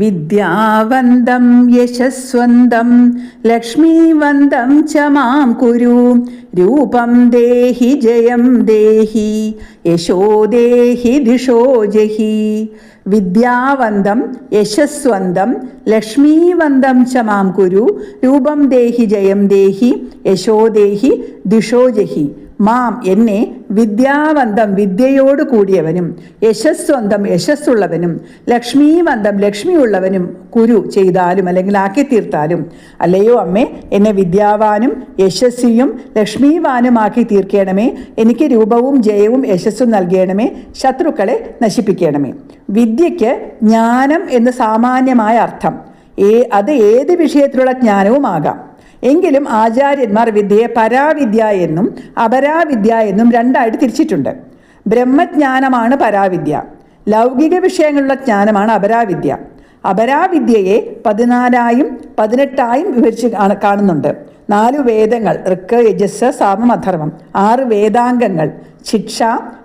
വിദ്യാവന്തം യശസ്വന്തം ലക്ഷ്മീവന്തം ച മാം കുരു. രൂപം ദേഹി ജയം ദേഹി യശോ ദേഹി ദിഷോ ജഹി. വിദ്യാവന്തം യശസ്വന്തം ലക്ഷ്മീവന്തം ച മാം കുരു. രൂപം ദേഹി ജയം ദേഹി യശോ ദേഹി ദിഷോ ജഹി. മാം എന്നെ വിദ്യാവന്തം വിദ്യയോട് കൂടിയവനും യശസ്വന്തം യശസ്സുള്ളവനും ലക്ഷ്മീവന്തം ലക്ഷ്മിയുള്ളവനും കുരു ചെയ്താലും അല്ലെങ്കിൽ ആക്കി തീർത്താലും. അല്ലയോ അമ്മേ എന്നെ വിദ്യാവാനും യശസ്വിയും ലക്ഷ്മീവാനുമാക്കി തീർക്കണമേ. എനിക്ക് രൂപവും ജയവും യശസ്സും നൽകണമേ. ശത്രുക്കളെ നശിപ്പിക്കണമേ. വിദ്യയ്ക്ക് ജ്ഞാനം എന്ന് സാമാന്യമായ അർത്ഥം. ഏ അത് ഏത് വിഷയത്തിലുള്ള ജ്ഞാനവുമാകാം. എങ്കിലും ആചാര്യന്മാർ വിദ്യയെ പരാവിദ്യ എന്നും അപരാവിദ്യ എന്നും രണ്ടായിട്ട് തിരിച്ചിട്ടുണ്ട്. ബ്രഹ്മജ്ഞാനമാണ് പരാവിദ്യ. ലൗകിക വിഷയങ്ങളുള്ള ജ്ഞാനമാണ് അപരാവിദ്യ. അപരാവിദ്യയെ പതിനാലായും പതിനെട്ടായും വിവരിച്ച് കാണ- കാണുന്നുണ്ട്. നാല് വേദങ്ങൾ ഋക്ക് യജസ് സാമം അധർമ്മം. ആറ് വേദാംഗങ്ങൾ ശിക്ഷ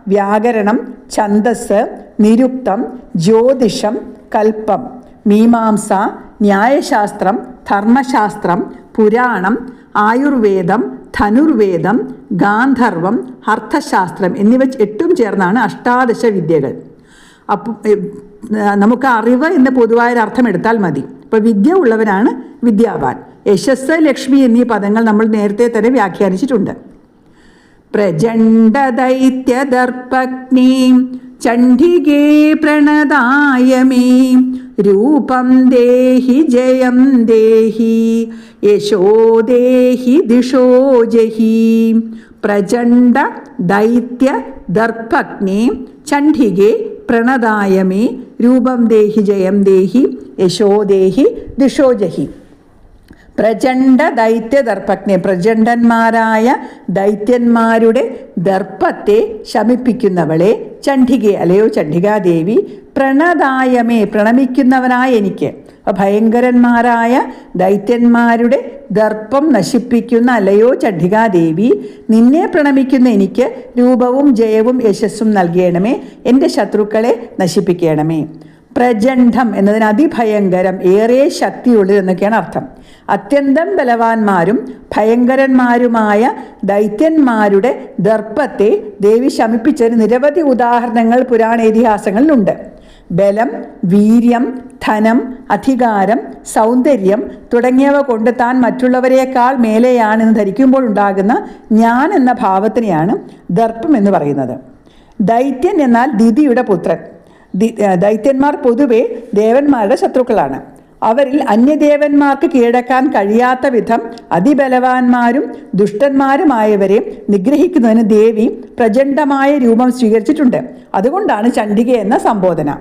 വ്യാകരണം ഛന്ദസ് നിരുക്തം ജ്യോതിഷം കൽപ്പം മീമാംസ ന്യായശാസ്ത്രം ധർമ്മശാസ്ത്രം പുരാണം ആയുർവേദം ധനുർവേദം ഗാന്ധർവം അർത്ഥശാസ്ത്രം എന്നിവ എട്ടും ചേർന്നാണ് അഷ്ടാദശ വിദ്യകൾ. അപ്പം നമുക്ക് അറിവ് എന്ന് പൊതുവായൊരു അർത്ഥം എടുത്താൽ മതി. ഇപ്പോൾ വിദ്യ ഉള്ളവനാണ് വിദ്യാവാൻ. യശസ് ലക്ഷ്മി എന്നീ പദങ്ങൾ നമ്മൾ നേരത്തെ തന്നെ വ്യാഖ്യാനിച്ചിട്ടുണ്ട്. പ്രചണ്ഡദൈത്യദർപ്പഗ്നീം ചണ്ഡികേ പ്രണതായ മേ രൂപം ദേഹി ജയം ദേഹി യശോ ദേഹി ദിശോ ജഹി. പ്രചണ്ഡ ദൈത്യ ദർഭഗ്നി ചണ്ഡികെ പ്രണതായ മേ രൂപം ദേഹി ജയം ദേഹി യശോ ദേഹി ദിശോ ജഹി. പ്രചണ്ഡ ദൈത്യ ദർപ്പജ്ഞ പ്രചണ്ഡന്മാരായ ദൈത്യന്മാരുടെ ദർപ്പത്തെ ശമിപ്പിക്കുന്നവളെ ചണ്ഡികെ അല്ലയോ ചണ്ഡികാദേവി പ്രണതായമേ പ്രണമിക്കുന്നവനായ എനിക്ക്. ഭയങ്കരന്മാരായ ദൈത്യന്മാരുടെ ദർപ്പം നശിപ്പിക്കുന്ന അല്ലയോ ചണ്ഡികാദേവി നിന്നെ പ്രണമിക്കുന്ന എനിക്ക് രൂപവും ജയവും യശസ്സും നൽകണമേ എന്റെ ശത്രുക്കളെ നശിപ്പിക്കണമേ. പ്രചണ്ഡം എന്നതിന് അതിഭയങ്കരം ഏറെ ശക്തിയുള്ളത് എന്നൊക്കെയാണ് അർത്ഥം. അത്യന്തം ബലവാന്മാരും ഭയങ്കരന്മാരുമായ ദൈത്യന്മാരുടെ ദർപ്പത്തെ ദേവി ശമിപ്പിച്ചതിന് നിരവധി ഉദാഹരണങ്ങൾ പുരാണ ഇതിഹാസങ്ങളിലുണ്ട് ബലം വീര്യം ധനം അധികാരം സൗന്ദര്യം തുടങ്ങിയവ കൊണ്ട് താൻ മറ്റുള്ളവരെക്കാൾ മേലെയാണെന്ന് ധരിക്കുമ്പോൾ ഉണ്ടാകുന്ന ഞാൻ എന്ന ഭാവത്തിനെയാണ് ദർപ്പം എന്ന് പറയുന്നത്. ദൈത്യൻ എന്നാൽ ദിതിയുടെ പുത്രൻ. ദൈത്യന്മാർ പൊതുവെ ദേവന്മാരുടെ ശത്രുക്കളാണ്. അവരിൽ അന്യദേവന്മാർക്ക് കീഴടക്കാൻ കഴിയാത്ത വിധം അതിബലവാന്മാരും ദുഷ്ടന്മാരുമായവരെ നിഗ്രഹിക്കുന്നതിന് ദേവി പ്രചണ്ഡമായ രൂപം സ്വീകരിച്ചിട്ടുണ്ട്. അതുകൊണ്ടാണ് ചണ്ഡിക എന്ന സംബോധന.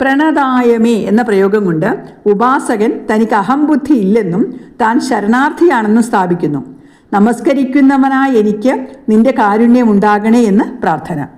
പ്രണതായമേ എന്ന പ്രയോഗം കൊണ്ട് ഉപാസകൻ തനിക്ക് അഹംബുദ്ധി ഇല്ലെന്നും താൻ ശരണാർത്ഥിയാണെന്നും സ്ഥാപിക്കുന്നു. നമസ്കരിക്കുന്നവനായ എനിക്ക് നിന്റെ കാരുണ്യം ഉണ്ടാകണേ എന്ന് പ്രാർത്ഥന.